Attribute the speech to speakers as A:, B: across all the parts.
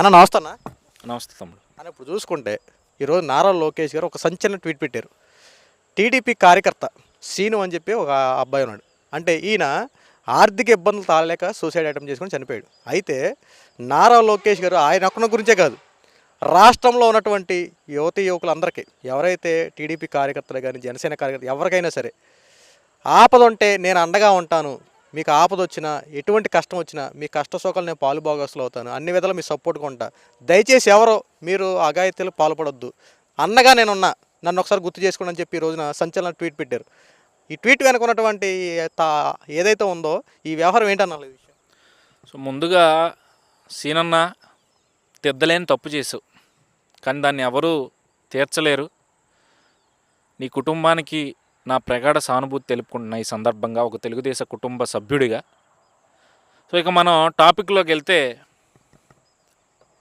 A: అన్న నమస్తే అన్న.
B: నమస్తే తమ్ముడు.
A: అని ఇప్పుడు చూసుకుంటే ఈరోజు నారా లోకేష్ గారు ఒక సంచలన ట్వీట్ పెట్టారు. టీడీపీ కార్యకర్త సీను అని చెప్పి ఒక అబ్బాయి ఉన్నాడు. అంటే ఈయన ఆర్థిక ఇబ్బందులు తాళలేక సూసైడ్ అటెంప్ట్ చేసుకొని చనిపోయాడు. అయితే నారా లోకేష్ గారు ఆయన ఒక్కన గురించే కాదు రాష్ట్రంలో ఉన్నటువంటి యువతి యువకులందరికీ ఎవరైతే టీడీపీ కార్యకర్తలు కానీ జనసేన కార్యకర్తలు ఎవరికైనా సరే ఆపద ఉంటే నేను అండగా ఉంటాను మీకు ఆపద వచ్చినా ఎటువంటి కష్టం వచ్చినా మీ కష్ట సుఖాలు నేను పాలు భాగస్తులు అవుతాను. అన్ని విధాలు మీ సపోర్ట్గా ఉంటా. దయచేసి ఎవరో మీరు అఘాయిత్యాలు పాల్పడొద్దు. అన్నగా నేనున్నా నన్ను ఒకసారి గుర్తు చేసుకోండి అని చెప్పి ఈ రోజున సంచలన ట్వీట్ పెట్టారు. ఈ ట్వీట్ వెనుకున్నటువంటి తా- ఏదైతే ఉందో ఈ వ్యవహారం ఏంటన్నా ఈ విషయం?
B: సో ముందుగా సీనన్న తిద్దలేని తప్పు చేసావు. కానీ దాన్ని ఎవరూ తీర్చలేరు. నీ కుటుంబానికి నా ప్రగాఢ సానుభూతి తెలుపుకుంటున్న ఈ సందర్భంగా ఒక తెలుగుదేశ కుటుంబ సభ్యుడిగా. సో ఇక మనం టాపిక్లోకి వెళ్తే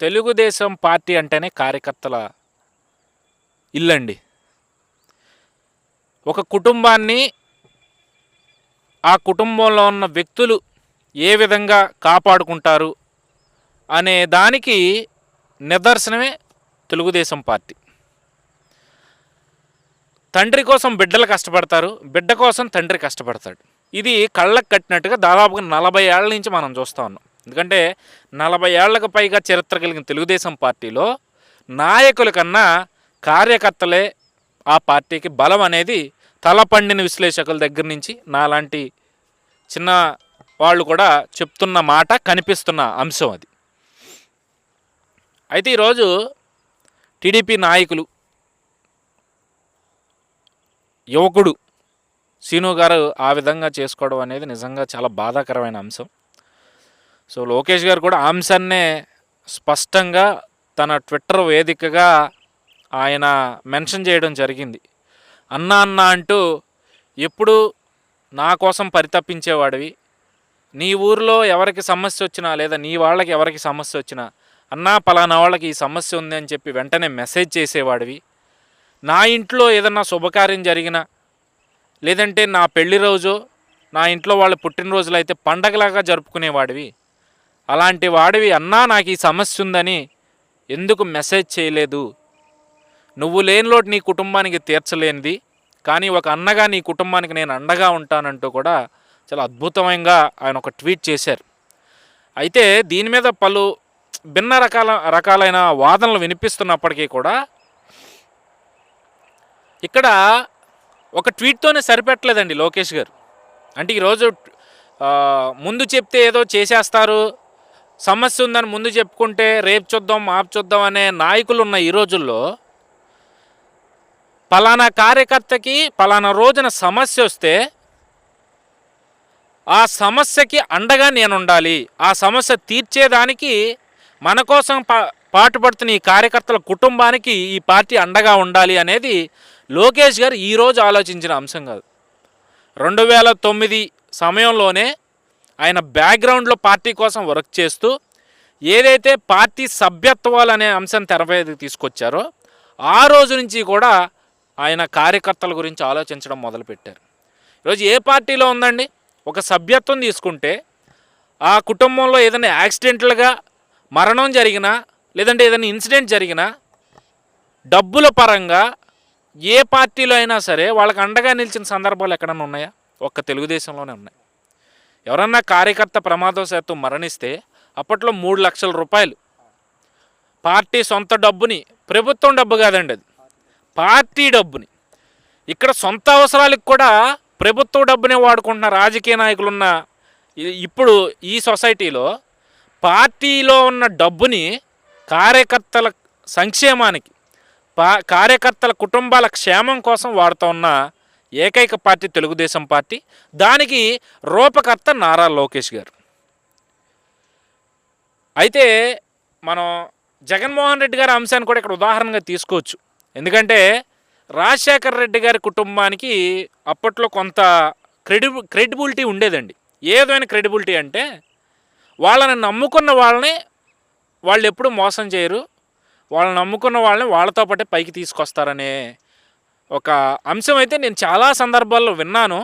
B: తెలుగుదేశం పార్టీ అంటేనే కార్యకర్తల ఇల్లండి. ఒక కుటుంబాన్ని ఆ కుటుంబంలో ఉన్న వ్యక్తులు ఏ విధంగా కాపాడుకుంటారు అనే దానికి నిదర్శనమే తెలుగుదేశం పార్టీ. తండ్రి కోసం బిడ్డలు కష్టపడతారు బిడ్డ కోసం తండ్రి కష్టపడతాడు. ఇది కళ్ళకు కట్టినట్టుగా దాదాపుగా నలభై ఏళ్ళ నుంచి మనం చూస్తూ ఉన్నాం. ఎందుకంటే నలభై ఏళ్ళకు పైగా చరిత్ర కలిగిన తెలుగుదేశం పార్టీలో నాయకుల కన్నా కార్యకర్తలే ఆ పార్టీకి బలం అనేది తలపండిన విశ్లేషకుల దగ్గర నుంచి నాలాంటి చిన్న వాళ్ళు కూడా చెప్తున్న మాట కనిపిస్తున్న అంశం అది. అయితే ఈరోజు టీడీపీ నాయకులు యువకుడు సీను గారు ఆ విధంగా చేసుకోవడం అనేది నిజంగా చాలా బాధాకరమైన అంశం. సో లోకేష్ గారు కూడా అంశాన్నే స్పష్టంగా తన ట్విట్టర్ వేదికగా ఆయన మెన్షన్ చేయడం జరిగింది. అన్న అన్న అంటూ ఎప్పుడు నా కోసం పరితప్పించేవాడివి నీ ఊరిలో ఎవరికి సమస్య వచ్చినా లేదా నీ వాళ్ళకి ఎవరికి సమస్య వచ్చినా అన్నా పలానా వాళ్ళకి ఈ సమస్య ఉంది అని చెప్పి వెంటనే మెసేజ్ చేసేవాడివి. నా ఇంట్లో ఏదన్నా శుభకార్యం జరిగినా లేదంటే నా పెళ్ళి రోజు నా ఇంట్లో వాళ్ళ పుట్టినరోజులు అయితే పండగలాగా జరుపుకునేవాడివి. అలాంటి వాడివి అన్నా నాకు ఈ సమస్య ఉందని ఎందుకు మెసేజ్ చేయలేదు? నువ్వు లేనిలోటు నీ కుటుంబానికి తీర్చలేనిది కానీ ఒక అన్నగా నీ కుటుంబానికి నేను అండగా ఉంటానంటూ కూడా చాలా అద్భుతమైనగా ఆయన ఒక ట్వీట్ చేశారు. అయితే దీని మీద పలు భిన్న రకాల రకాలైన వాదనలు వినిపిస్తున్నప్పటికీ కూడా ఇక్కడ ఒక ట్వీట్తోనే సరిపెట్టలేదండి లోకేష్ గారు. అంటే ఈరోజు ముందు చెప్తే ఏదో చేసేస్తారు సమస్య ఉందని ముందు చెప్పుకుంటే రేపు చూద్దాం మాపు చూద్దాం అనే నాయకులు ఉన్న ఈ రోజుల్లో పలానా కార్యకర్తకి పలానా రోజున సమస్య వస్తే ఆ సమస్యకి అండగా నేను ఉండాలి. ఆ సమస్య తీర్చేదానికి మన కోసం పా పాటుపడుతున్న ఈ కార్యకర్తల కుటుంబానికి ఈ పార్టీ అండగా ఉండాలి అనేది లోకేష్ గారు ఈరోజు ఆలోచించిన అంశం కాదు. రెండు వేల తొమ్మిది సమయంలోనే ఆయన బ్యాక్గ్రౌండ్లో పార్టీ కోసం వర్క్ చేస్తూ ఏదైతే పార్టీ సభ్యత్వాలు అనే అంశం తెరపై తీసుకొచ్చారో ఆ రోజు నుంచి కూడా ఆయన కార్యకర్తల గురించి ఆలోచించడం మొదలుపెట్టారు. ఈరోజు ఏ పార్టీలో ఉందండి? ఒక సభ్యత్వం తీసుకుంటే ఆ కుటుంబంలో ఏదైనా యాక్సిడెంట్లుగా మరణం జరిగినా లేదంటే ఏదైనా ఇన్సిడెంట్ జరిగినా డబ్బుల పరంగా ఏ పార్టీలో అయినా సరే వాళ్ళకి అండగా నిలిచిన సందర్భాలు ఎక్కడన్నా ఉన్నాయా? ఒక్క తెలుగుదేశంలోనే ఉన్నాయి. ఎవరన్నా కార్యకర్త ప్రమాదవశాత్తు మరణిస్తే అప్పట్లో మూడు లక్షల రూపాయలు. పార్టీ సొంత డబ్బుని ప్రభుత్వం డబ్బు కాదండి అది. పార్టీ డబ్బుని. ఇక్కడ సొంత అవసరాలకు కూడా ప్రభుత్వ డబ్బునే వాడుకుంటున్న రాజకీయ నాయకులున్న ఇప్పుడు ఈ సొసైటీలో పార్టీలో ఉన్న డబ్బుని కార్యకర్తల సంక్షేమానికి కార్యకర్తల కుటుంబాల క్షేమం కోసం వాడుతూ ఉన్న ఏకైక పార్టీ తెలుగుదేశం పార్టీ. దానికి రూపకర్త నారా లోకేష్ గారు. అయితే మనం జగన్మోహన్ రెడ్డి గారి అంశాన్ని కూడా ఇక్కడ ఉదాహరణగా తీసుకోవచ్చు. ఎందుకంటే రాజశేఖర్ రెడ్డి గారి కుటుంబానికి అప్పట్లో కొంత క్రెడి క్రెడిబిలిటీ ఉండేదండి. ఏదైనా క్రెడిబిలిటీ అంటే వాళ్ళని నమ్ముకున్న వాళ్ళని వాళ్ళు ఎప్పుడు మోసం చేయరు. వాళ్ళని నమ్ముకున్న వాళ్ళని వాళ్ళతో పాటే పైకి తీసుకొస్తారనే ఒక అంశం అయితే నేను చాలా సందర్భాల్లో విన్నాను.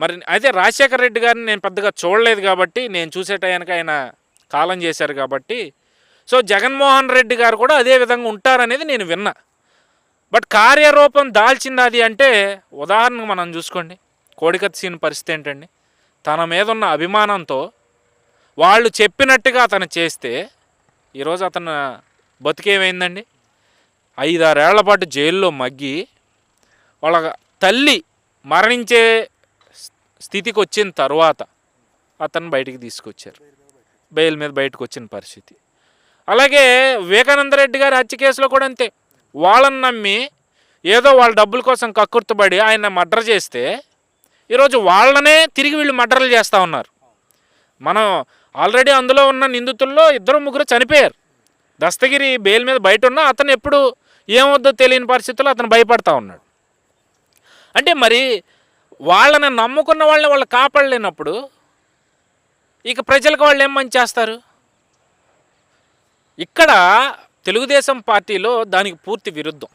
B: మరి అయితే రాజశేఖర రెడ్డి గారిని నేను పెద్దగా చూడలేదు కాబట్టి నేను చూసే టయానికి ఆయన కాలం చేశారు కాబట్టి. సో జగన్మోహన్ రెడ్డి గారు కూడా అదే విధంగా ఉంటారనేది నేను విన్నా. బట్ కార్యరూపం దాల్చింది అది అంటే ఉదాహరణకు మనం చూసుకోండి. కోడికత్ సీన్ పరిస్థితి ఏంటండి? తన మీద ఉన్న అభిమానంతో వాళ్ళు చెప్పినట్టుగా అతను చేస్తే ఈరోజు అతను బతికేమైందండి? ఐదారేళ్ళ పాటు జైల్లో మగ్గి వాళ్ళ తల్లి మరణించే స్థితికి వచ్చిన తర్వాత అతను బయటికి తీసుకొచ్చారు. బెయిల్ మీద బయటకు వచ్చిన పరిస్థితి. అలాగే వివేకానంద రెడ్డి గారి హత్య కేసులో కూడా అంతే. వాళ్ళని నమ్మి ఏదో వాళ్ళ డబ్బుల కోసం కక్కుర్తుబడి ఆయన మర్డర్ చేస్తే ఈరోజు వాళ్ళనే తిరిగి వీళ్ళు మర్డర్లు చేస్తూ ఉన్నారు. మనం ఆల్రెడీ అందులో ఉన్న నిందితుల్లో ఇద్దరు ముగ్గురు చనిపోయారు. దస్తగిరి బెయిల్ మీద బయట ఉన్నా అతను ఎప్పుడు ఏమొద్దో తెలియని పరిస్థితుల్లో అతను భయపడతా ఉన్నాడు. అంటే మరి వాళ్ళని నమ్ముకున్న వాళ్ళని వాళ్ళు కాపాడలేనప్పుడు ఇక ప్రజలకు వాళ్ళు ఏం మంచి చేస్తారు? ఇక్కడ తెలుగుదేశం పార్టీలో దానికి పూర్తి విరుద్ధం.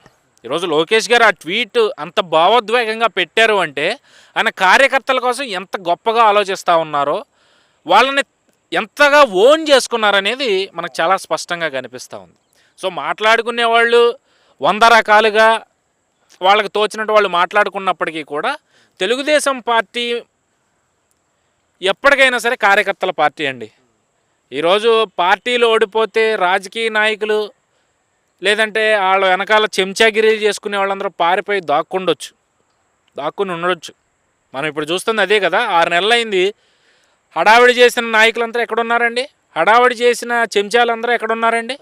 B: ఈరోజు లోకేష్ గారు ఆ ట్వీట్ అంత భావోద్వేగంగా పెట్టారు అంటే ఆయన కార్యకర్తల కోసం ఎంత గొప్పగా ఆలోచిస్తూ ఉన్నారో వాళ్ళని ఎంతగా ఓన్ చేసుకున్నారనేది మనకు చాలా స్పష్టంగా కనిపిస్తూ ఉంది. సో మాట్లాడుకునే వాళ్ళు వంద రకాలుగా వాళ్ళకి తోచినట్టు వాళ్ళు మాట్లాడుకున్నప్పటికీ కూడా తెలుగుదేశం పార్టీ ఎప్పటికైనా సరే కార్యకర్తల పార్టీ అండి. ఈరోజు పార్టీలు ఓడిపోతే రాజకీయ నాయకులు లేదంటే వాళ్ళ వెనకాల చెంచాగిరీలు చేసుకునే వాళ్ళందరూ పారిపోయి దాక్కుండొచ్చు. దాక్కుని ఉండొచ్చు మనం ఇప్పుడు చూస్తుంది అదే కదా ఆరు నెలలైంది. అయింది హడావిడి చేసిన నాయకులంతా ఎక్కడున్నారండి? హడావిడి చేసిన చెంచాలందరూ ఎక్కడున్నారండి?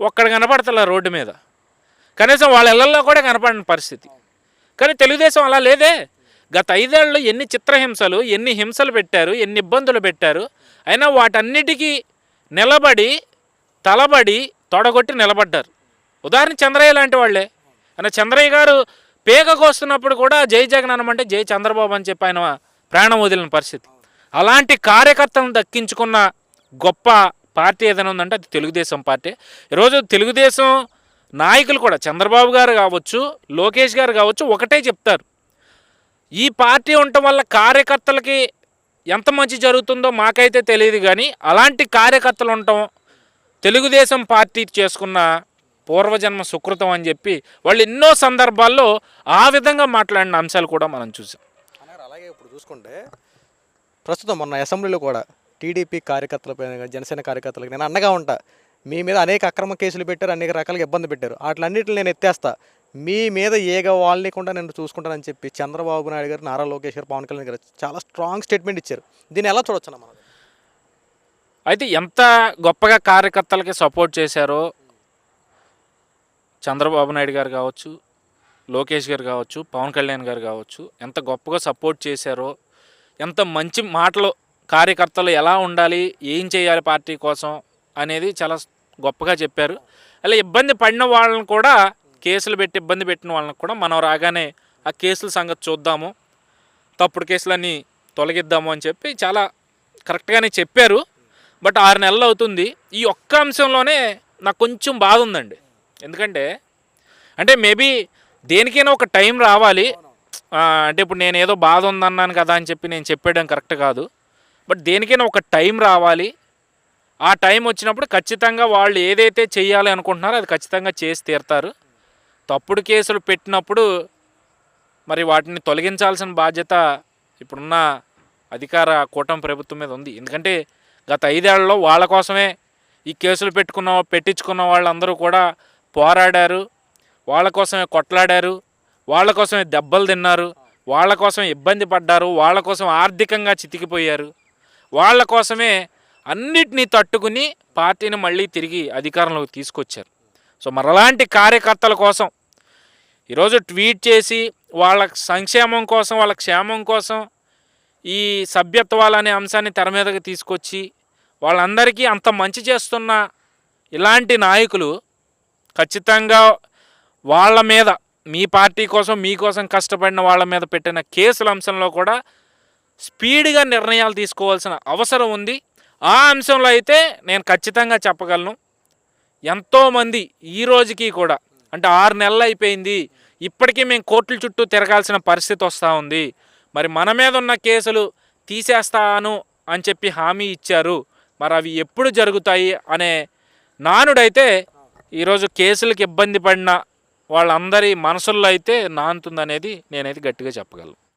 B: ఒక్కడ కనపడతలే రోడ్డు మీద. కనీసం వాళ్ళ ఇళ్ళలో కూడా కనపడిన పరిస్థితి. కానీ తెలుగుదేశం అలా లేదే. గత ఐదేళ్ళు ఎన్ని చిత్రహింసలు ఎన్ని హింసలు పెట్టారు ఎన్ని ఇబ్బందులు పెట్టారు అయినా వాటన్నిటికీ నిలబడి తలబడి తొడగొట్టి నిలబడ్డారు. ఉదాహరణ చంద్రయ్య లాంటి వాళ్ళే. ఆయన చంద్రయ్య గారు పేగకొస్తున్నప్పుడు కూడా జై జగన్ అనమంటే జై చంద్రబాబు అని చెప్పి ఆయన ప్రాణం వదిలిన పరిస్థితి. అలాంటి కార్యకర్తలను దక్కించుకున్న గొప్ప పార్టీ ఏదైనా ఉందంటే అది తెలుగుదేశం పార్టీ. ఈరోజు తెలుగుదేశం నాయకులు కూడా చంద్రబాబు గారు కావచ్చు లోకేష్ గారు కావచ్చు ఒకటే చెప్తారు. ఈ పార్టీ ఉండటం వల్ల కార్యకర్తలకి ఎంత మంచి జరుగుతుందో మాకైతే తెలియదు కానీ అలాంటి కార్యకర్తలు ఉండటం తెలుగుదేశం పార్టీ చేసుకున్న పూర్వజన్మ సుకృతం అని చెప్పి వాళ్ళు ఎన్నో సందర్భాల్లో ఆ విధంగా మాట్లాడిన అంశాలు కూడా మనం చూసాం.
A: అలాగే ఇప్పుడు చూసుకుంటే ప్రస్తుతం మొన్న అసెంబ్లీలో కూడా టీడీపీ కార్యకర్తలపైన జనసేన కార్యకర్తలకు నేను అండగా ఉంటా. మీ మీద అనేక అక్రమ కేసులు పెట్టారు అనేక రకాలుగా ఇబ్బంది పెట్టారు. వాటిలన్నింటిని నేను ఎత్తేస్తా. మీ మీద ఏగ వాళ్ళనికుండా నేను చూసుకుంటానని చెప్పి చంద్రబాబు నాయుడు గారు నారా లోకేష్ గారు పవన్ కళ్యాణ్ గారు చాలా స్ట్రాంగ్ స్టేట్మెంట్ ఇచ్చారు. దీన్ని ఎలా చూడొచ్చు మనం?
B: అయితే ఎంత గొప్పగా కార్యకర్తలకి సపోర్ట్ చేశారో చంద్రబాబు నాయుడు గారు కావచ్చు లోకేష్ గారు కావచ్చు పవన్ కళ్యాణ్ గారు కావచ్చు ఎంత గొప్పగా సపోర్ట్ చేశారో ఎంత మంచి మాటలు కార్యకర్తలు ఎలా ఉండాలి ఏం చేయాలి పార్టీ కోసం అనేది చాలా గొప్పగా చెప్పారు. అలా ఇబ్బంది పడిన వాళ్ళని కూడా కేసులు పెట్టి ఇబ్బంది పెట్టిన వాళ్ళని కూడా మనం రాగానే ఆ కేసుల సంగతి చూద్దాము. తప్పుడు కేసులన్నీ తొలగిద్దాము అని చెప్పి చాలా కరెక్ట్గానే చెప్పారు. బట్ ఆరు నెలలు అవుతుంది. ఈ ఒక్క అంశంలోనే నాకు కొంచెం బాధ ఉందండి. ఎందుకంటే అంటే మేబీ దేనికైనా ఒక టైం రావాలి. అంటే ఇప్పుడు నేను ఏదో బాధ ఉందన్నాను కదా అని చెప్పి నేను చెప్పేయడం కరెక్ట్ కాదు. బట్ దేనికైనా ఒక టైం రావాలి. ఆ టైం వచ్చినప్పుడు ఖచ్చితంగా వాళ్ళు ఏదైతే చేయాలి అనుకుంటున్నారో అది ఖచ్చితంగా చేసి తీరుతారు. తప్పుడు కేసులు పెట్టినప్పుడు మరి వాటిని తొలగించాల్సిన బాధ్యత ఇప్పుడున్న అధికార కూటమి ప్రభుత్వం మీద ఉంది. ఎందుకంటే గత ఐదేళ్ళలో వాళ్ళ కోసమే ఈ కేసులు పెట్టుకున్న పెట్టించుకున్న వాళ్ళందరూ కూడా పోరాడారు. వాళ్ళ కోసమే కొట్లాడారు. వాళ్ళ కోసమే దెబ్బలు తిన్నారు వాళ్ళ కోసం ఇబ్బంది పడ్డారు వాళ్ళ కోసం ఆర్థికంగా చితికిపోయారు. వాళ్ళ కోసమే అన్నిటినీ తట్టుకుని పార్టీని మళ్ళీ తిరిగి అధికారంలోకి తీసుకొచ్చారు. సో మరలాంటి కార్యకర్తల కోసం ఈరోజు ట్వీట్ చేసి వాళ్ళ సంక్షేమం కోసం వాళ్ళ క్షేమం కోసం ఈ సభ్యత్వాలు అనే అంశాన్ని తెర మీదకి తీసుకొచ్చి వాళ్ళందరికీ అంత మంచి చేస్తున్న ఇలాంటి నాయకులు ఖచ్చితంగా వాళ్ళ మీద మీ పార్టీ కోసం మీకోసం కష్టపడిన వాళ్ళ మీద పెట్టిన కేసుల అంశంలో కూడా స్పీడ్గా నిర్ణయాలు తీసుకోవాల్సిన అవసరం ఉంది. ఆ అంశంలో అయితే నేను ఖచ్చితంగా చెప్పగలను. ఎంతోమంది ఈ రోజుకి కూడా అంటే ఆరు నెలలు అయిపోయింది. ఇప్పటికీ మేము కోర్టుల చుట్టూ తిరగాల్సిన పరిస్థితి వస్తూ ఉంది. మరి మన మీద ఉన్న కేసులు తీసేస్తాను అని చెప్పి హామీ ఇచ్చారు. మరి అవి ఎప్పుడు జరుగుతాయి అనే నానుడైతే ఈరోజు కేసులకు ఇబ్బంది పడిన వాళ్ళందరి మనసుల్లో అయితే నానుతుందనేది నేనైతే గట్టిగా చెప్పగలను.